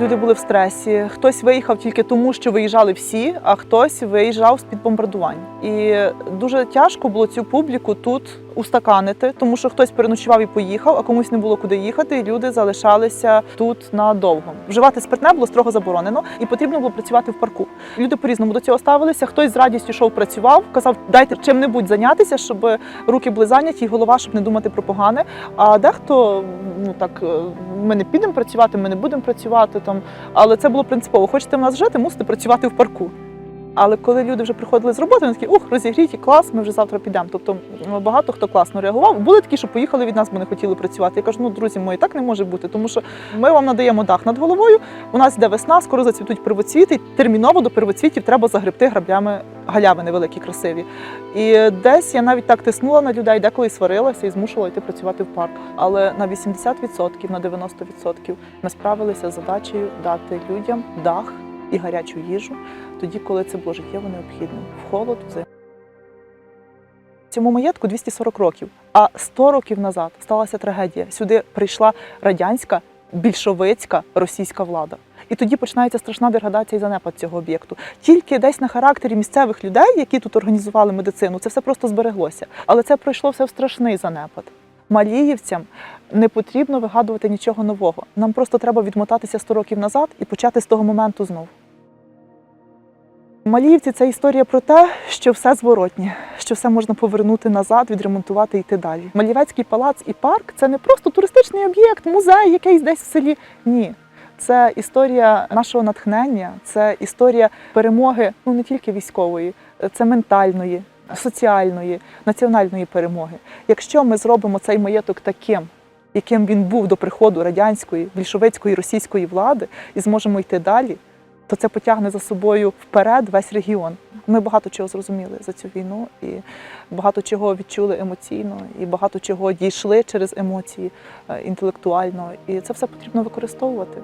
Люди були в стресі. Хтось виїхав тільки тому, що виїжджали всі, а хтось виїжджав з під бомбардувань. І дуже тяжко було цю публіку тут устаканити, тому що хтось переночував і поїхав, а комусь не було куди їхати, і люди залишалися тут надовго. Вживати спиртне було строго заборонено, і потрібно було працювати в парку. Люди по-різному до цього ставилися. Хтось з радістю йшов, працював, казав, дайте чим-небудь зайнятися, щоб руки були зайняті, і голова, щоб не думати про погане. А дехто ну так е, ми не підемо працювати, ми не будемо працювати там. Але це було принципово. Хочете в нас жити, мусите працювати в парку. Але коли люди вже приходили з роботи, вони такі, ух, розігріті, клас, ми вже завтра підемо. Тобто багато хто класно реагував. Були такі, що поїхали від нас, бо не хотіли працювати. Я кажу, ну друзі мої, так не може бути, тому що ми вам надаємо дах над головою. У нас йде весна, скоро зацвітуть первоцвіти. Терміново до первоцвітів треба загребти граблями галявини великі, красиві. І десь я навіть так тиснула на людей, деколи сварилася і змушувала йти працювати в парк. Але на 80%, на 90% ми справилися з задачею дати людям дах і гарячу їжу тоді, коли це було життєво необхідно в холод, зиму. Цьому маєтку 240 років, а 100 років назад сталася трагедія. Сюди прийшла радянська, більшовицька російська влада. І тоді починається страшна деградація і занепад цього об'єкту. Тільки десь на характері місцевих людей, які тут організували медицину, це все просто збереглося. Але це пройшло все в страшний занепад. Маліївцям не потрібно вигадувати нічого нового. Нам просто треба відмотатися 100 років назад і почати з того моменту знову. Маліївці це історія про те, що все зворотнє, що все можна повернути назад, відремонтувати і йти далі. Малівецький палац і парк це не просто туристичний об'єкт, музей, якийсь десь в селі. Ні. Це історія нашого натхнення, це історія перемоги ну не тільки військової, це ментальної, соціальної, національної перемоги. Якщо ми зробимо цей маєток таким, яким він був до приходу радянської, більшовицької, російської влади, і зможемо йти далі, то це потягне за собою вперед весь регіон. Ми багато чого зрозуміли за цю війну, і багато чого відчули емоційно, і багато чого дійшли через емоції е, інтелектуально. І це все потрібно використовувати.